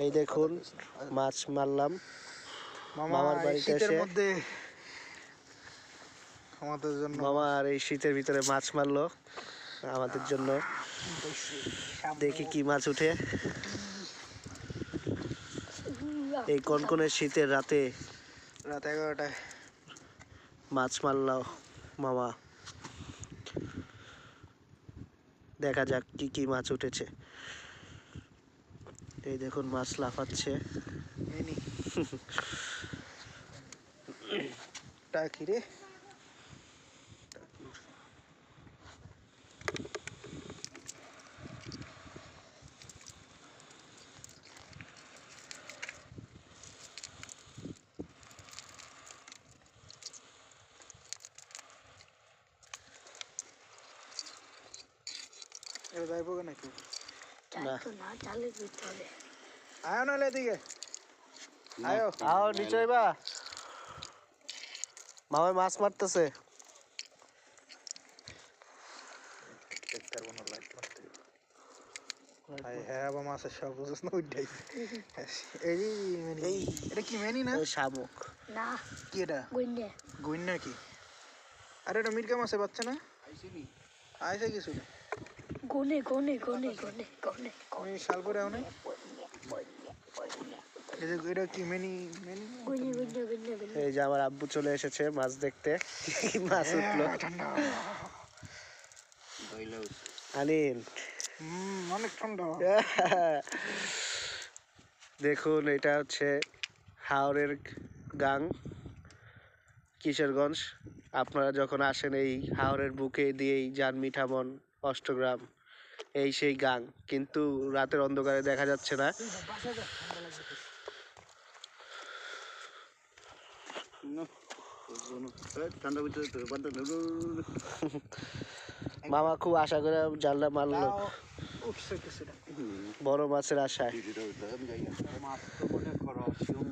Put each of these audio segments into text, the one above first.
এই দেখুন মাছ মারলাম। মামার এই বাড়িতে শীতের এসে- আমাদের জন্য মামা আর এই শীতের ভিতরে মাছ মারলো আমাদের জন্য। দেখি কি মাছ উঠে। এই কনকনে শীতের রাতে রাত এগারোটায়। মাছ মারলো মামা। দেখা যাক কি কি মাছ উঠেছে। এই দেখুন মাছ লাফাচ্ছে। টাকি রে। এবার যাইবো নাকি? না। না চালে দিতে হবে। আয়ো নাহলে এদিকে। আয়ো। আও নিচয় বা মামাই মাছ মারতেছে। দেখতে পারব না লাইট মারতে হায় আবার মাছের সব বুঝছ না ওইটাই এই মেনি। এটা কি মেনি না? ওই না। কি এটা? আরে এটা মাছের বাচ্চা না? আইসে কিছু। না গনে গনে গনে গনে গনে আমি শাল করে আও এই যে এটা কি মেনি মেনি? গুনে গুনে গুনে গুনে। এই যে আমার আব্বু চলে এসেছে মাছ দেখতে। মাছ উঠল? ঠান্ডা। অনেক ঠান্ডা। দেখুন এটা হচ্ছে হাওড়ের গাং কিশোরগঞ্জ। আপনারা যখন আসেন এই হাওড়ের বুকে দিয়েই যান মিঠামন অষ্টগ্রাম। এই সেই গাং কিন্তু রাতের অন্ধকারে দেখা যাচ্ছে না। মামা খুব আশা করে জানলা মারলো। বড় মাছের আশায়। মাছ তো মনে করো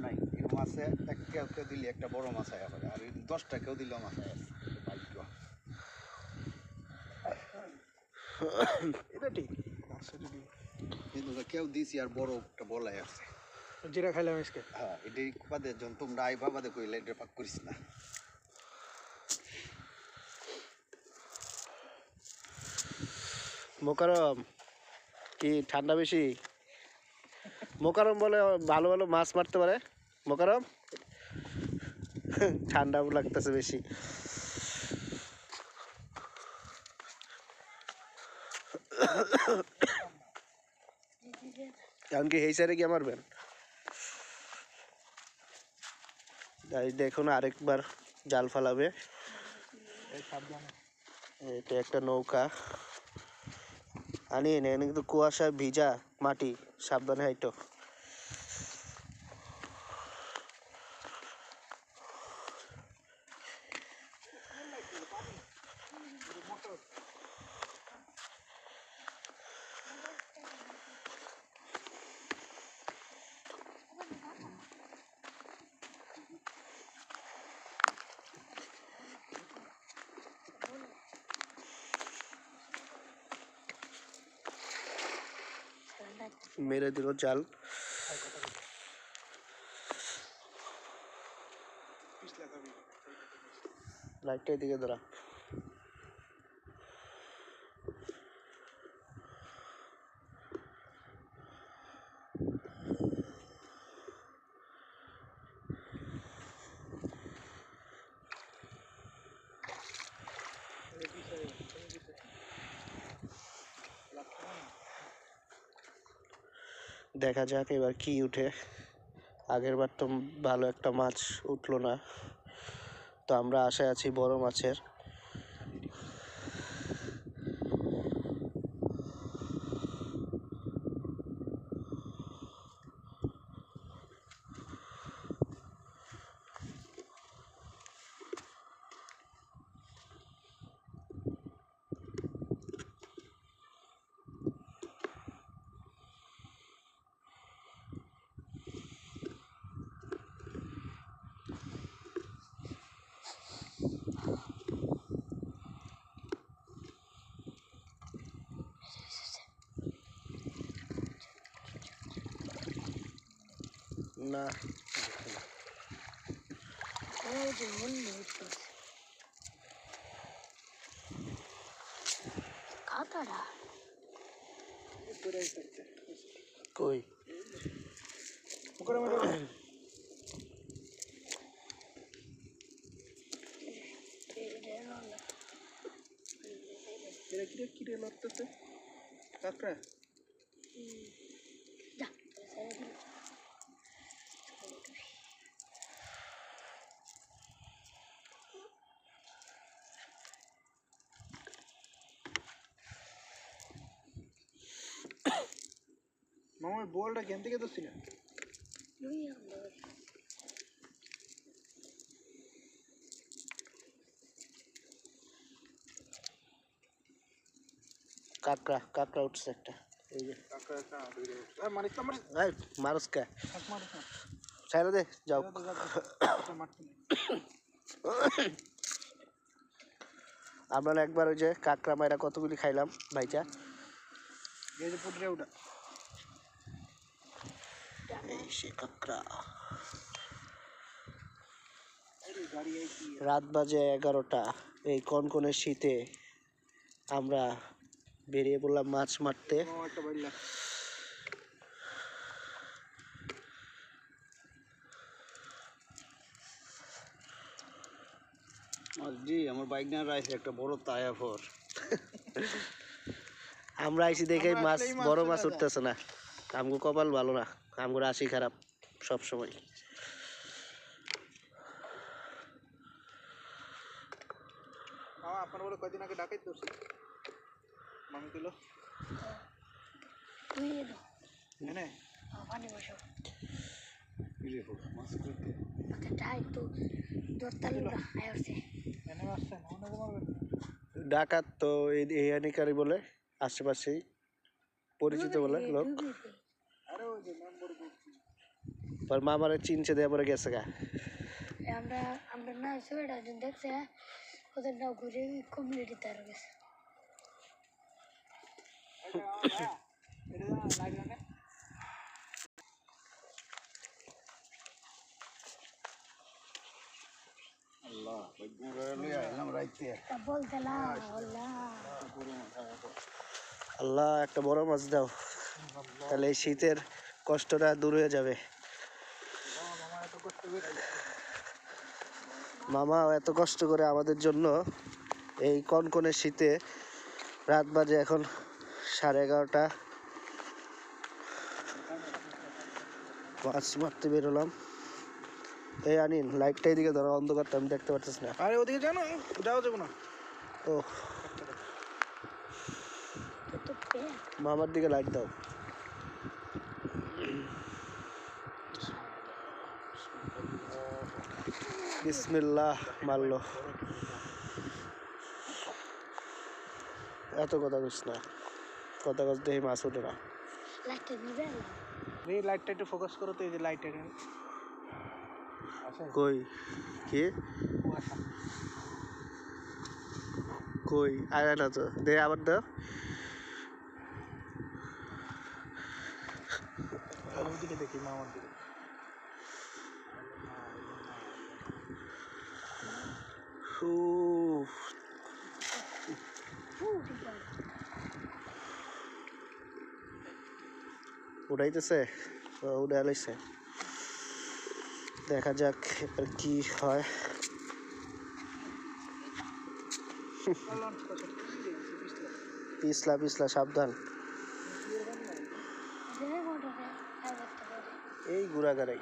নাই। মাছে এক কেউ কেউ দিলে একটা বড় মাছ আর দশটা কেউ দিলে মাছ আয় ভাগ্য এটা ঠিক। মাছ যদি কিন্তু কেউ দিছি আর বড় একটা বলাই আছে। জিরা খাইলাম আজকে। হ্যাঁ এটাই বাদে যখন তোমরা আইবা বাদে কইলে এটা পাক করিস না। মোকারম কি ঠান্ডা বেশি? মোকারম বলে ভালো ভালো মাছ মারতে পারে। মোকারম ঠান্ডা লাগতেছে বেশি। দেখুন আরেকবার জাল ফালাবে। এটা একটা নৌকা। আনি এনে কিন্তু কুয়াশা ভিজা মাটি, সাবধানে হাইটো মেরে দিল জাল। লাইটটা এদিকে ধরা দেখা যাক এবার কি উঠে। আগেরবার তো ভালো একটা মাছ উঠল না। তো আমরা আশায় আছি বড় মাছের। না ওই যে অন্য উঠতেছে কাতারা কই করে মেরে এরা কিরে কিরে লড়তেছে কাকড়া যা বলটা গেম থেকে ধরছি না? আমরা কাকড়া কাকড়া উঠছে একটা। এই যে। মারিস কে? দে যাও। আমরা একবার ওই যে কাকড়া মাইরা কতগুলি খাইলাম ভাইচা? এই যে পুটরে ওটা এই সে কাকড়া রাত বাজে এগারোটা। এই কনকনে শীতে আমরা বেরিয়ে পড়লাম মাছ মারতে। জি আমার বাইক নিয়ে রাইছে একটা বড় তায়া ফর আমরা আইসি দেখে মাছ বড় মাছ উঠতেছে না। আমগো কপাল ভালো না। আমগো আসি খারাপ সব সময়। মামা আপনার বলে কয়দিন আগে ডাকাই মামি আচ্ছা তো অনেক মারবেন ডাকাত তো এই এই আনিকারি বলে আশেপাশেই পরিচিত বলে লোক আরে ওই যে মেম্বার বলছি পর মামারে চিনছে দেওয়া পরে গেছে গা আমরা আমরা না দিন দেখছে ওদের না ঘুরে কমিউনিটি তার গেছে আল্লাহ রাইতে তা আল্লাহ আল্লাহ একটা বড় মাছ দাও। তাহলে এই শীতের কষ্টটা দূর হয়ে যাবে। মামা এত কষ্ট করে আমাদের জন্য এই কনকনে শীতে রাত বাজে এখন সাড়ে এগারোটা। মাছ মারতে বেরোলাম। এই আনিন লাইটটা এদিকে ধরো অন্ধকারটা আমি দেখতে পারতেছি না। আরে ওদিকে জানো যাওয়া যাবে না। ও মামার দিকে লাইট দাও। বিসমিল্লাহ মারলো। এত কথা কইস না। কথা কস দেখি মাছ ওঠে না। লাইটটা এই লাইটটা একটু ফোকাস করো তো এই যে লাইট এটা কই? কি? কই? আয় না তো। দে আবার দাও। দেখি মামার দিকে। উফ, উড়াইতেছে? ও, উড়ে লাইছে। দেখা যাক এবার কি হয়। পিছলা পিছলা সাবধান। এই ঘুরাগাড়াই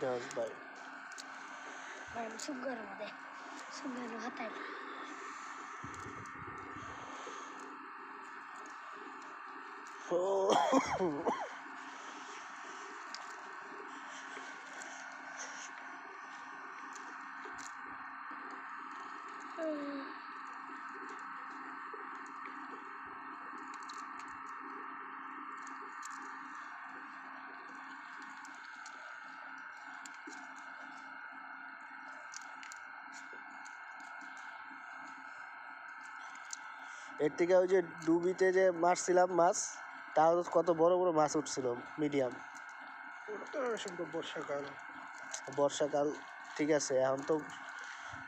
does, but. Alright, I'm so good on that. So good on that. Oh. এর থেকে ওই যে ডুবিতে যে মারছিলাম মাছ, তাও কত বড় বড় মাছ উঠছিল মিডিয়াম বর্ষাকাল বর্ষাকাল, ঠিক আছে, এখন তো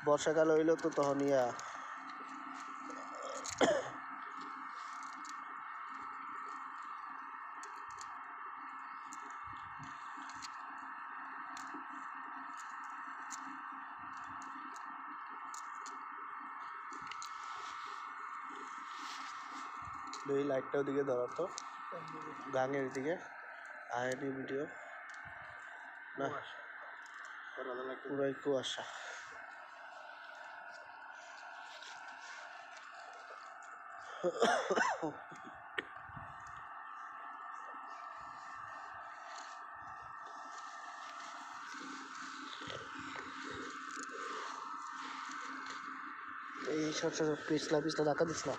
বর্ষাকাল হইল তো তখন ইয়া এই লাইটটা ওদিকে ধরাতো গাঙের দিকে। আয়নি ভিডিও। না, পুরাই কুয়াশা। এই সব সব পিছলা পিছলা ধাক্কা দিস না।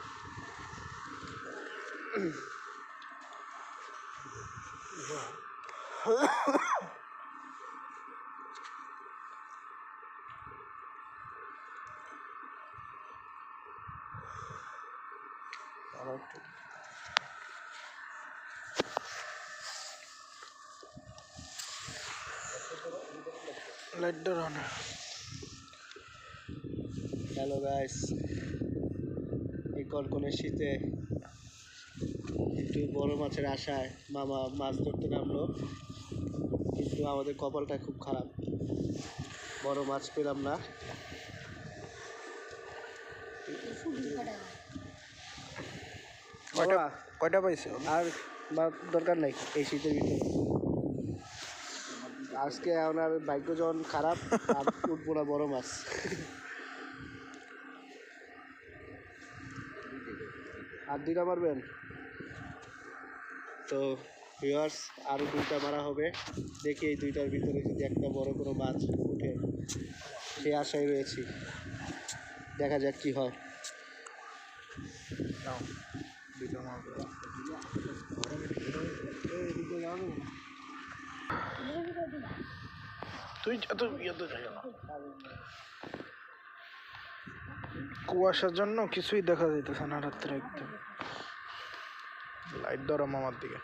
হ্যালো গাইস এই কনকনে শীতে বড় মাছের আশায় মামা মাছ ধরতে নামলো। কিন্তু আমাদের কপালটা খুব খারাপ। বড় মাছ পেলাম না। কয়টা কয়টা পাইছো? আর দরকার নাই এই শীতের ভিতরে। আজকে আপনার ভাগ্য যখন খারাপ আর উঠবো না বড় মাছ। আর দুইটা মারবেন তো ভিউয়ার্স আরও দুইটা মারা হবে। দেখি এই দুইটার ভিতরে যদি একটা বড় কোনো মাছ উঠে সে আশায় রয়েছি। দেখা যাক কি হয়। নাও তুই এত ইয়েতে না। কুয়াশার জন্য কিছুই দেখা যাইতেছে না রাত্রে একদম। লাইট ধরো মামার দিকে।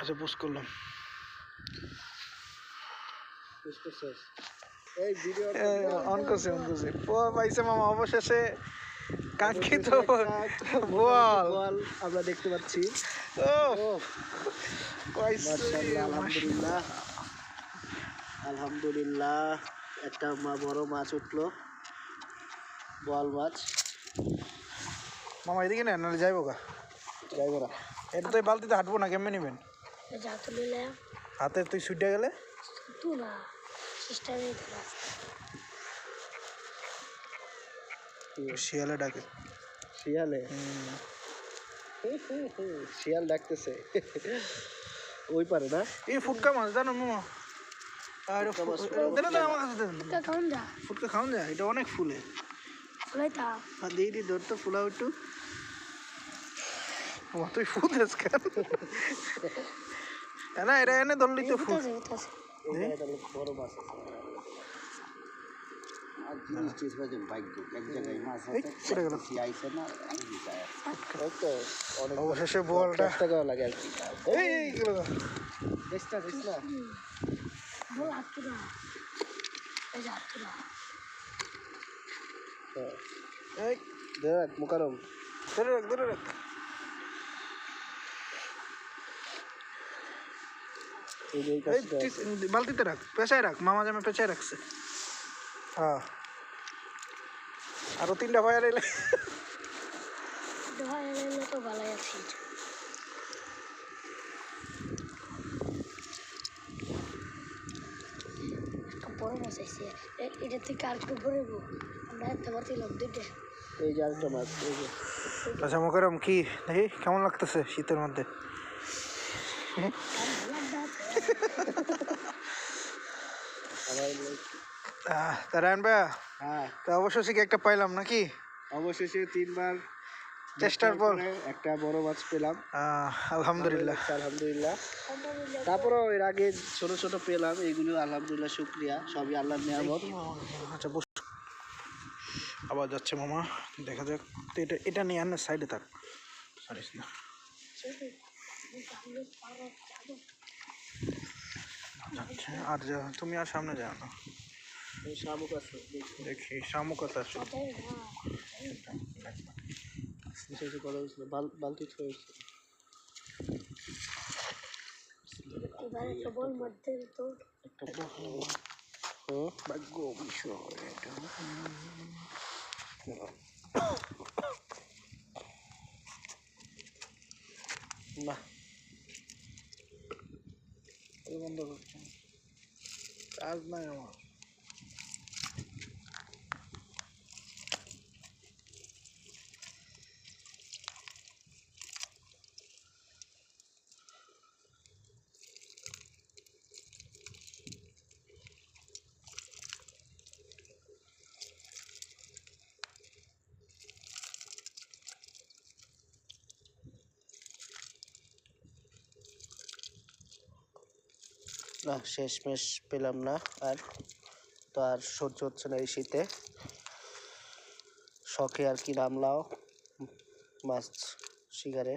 আচ্ছা পোস্ট করলাম। অন করছে অন করছে। পোয়া পাইছে মামা অবশেষে কাঙ্ক্ষিত বল বল আমরা দেখতে পাচ্ছি। আলহামদুলিল্লাহ। আলহামদুলিল্লাহ একটা মা বড় মাছ উঠল। বল মাছ। মামা এদিকে না নাহলে যাইবো গা। যাইবো না। এটা তো এই বালতিতে হাঁটবো না কেমন নিবেন? হাতে তুই সুইটা গেলে? তু না শিয়ালে ডাকে। শিয়ালে? শিয়াল ডাকতেছে। ওই পারে না? এই ফুটকা মাছ জানো মামা? আর ফুটকা খাওয়ান যায় এটা অনেক ফুলে। দি ধরতো ফুলা একটু। তুই কেন? না এটা এনে ধরলি তো ফুল। বড় মাছ আছে। অবশেষে বলটা। লাগে আর কি দেখ মুকারম। ধরে রাখ ধরে রাখ। বালতিতে রাখ পেঁচায় রাখ মামা জামে পেঁচায় রাখছে। হ্যাঁ। আরও তিনটা ভাইয়ার এলে। তো ভালোই আছি একটা বড় মাছ আইছে এটা থেকে আর একটু বড় আমরা একটা মারছিলাম দুইটা এই যে আরেকটা মাছ এই যে। আচ্ছা মোকারম কি দেখি কেমন লাগতেছে শীতের মধ্যে? আর ভালো লাগছে আমার আহ, তা রায়ন ভাইয়া হ্যাঁ। তা অবশেষে কি একটা পাইলাম নাকি? অবশেষে তিনবার চেষ্টার পর। একটা বড় মাছ পেলাম। আলহামদুলিল্লাহ। আলহামদুলিল্লাহ। তারপরেও এর আগে ছোট ছোট পেলাম এগুলো আলহামদুলিল্লাহ শুক্রিয়া সবই আল্লাহর নিয়ামত। আচ্ছা বস। আবার যাচ্ছে মামা দেখা যাক। তো এটা এটা নিয়ে আন সাইডে থাক। পারিস না আর যা তুমি আর সামনে যাও না। দেখি শামুক আছে বালতি ভাগ্য বিষয় এটা। না বন্ধ করছে। কাজ নাই আমার। শেষমেশ পেলাম না আর, তো আর সহ্য হচ্ছে না এই শীতে। শখে আর কি নামলাও, মাছ, শিকারে।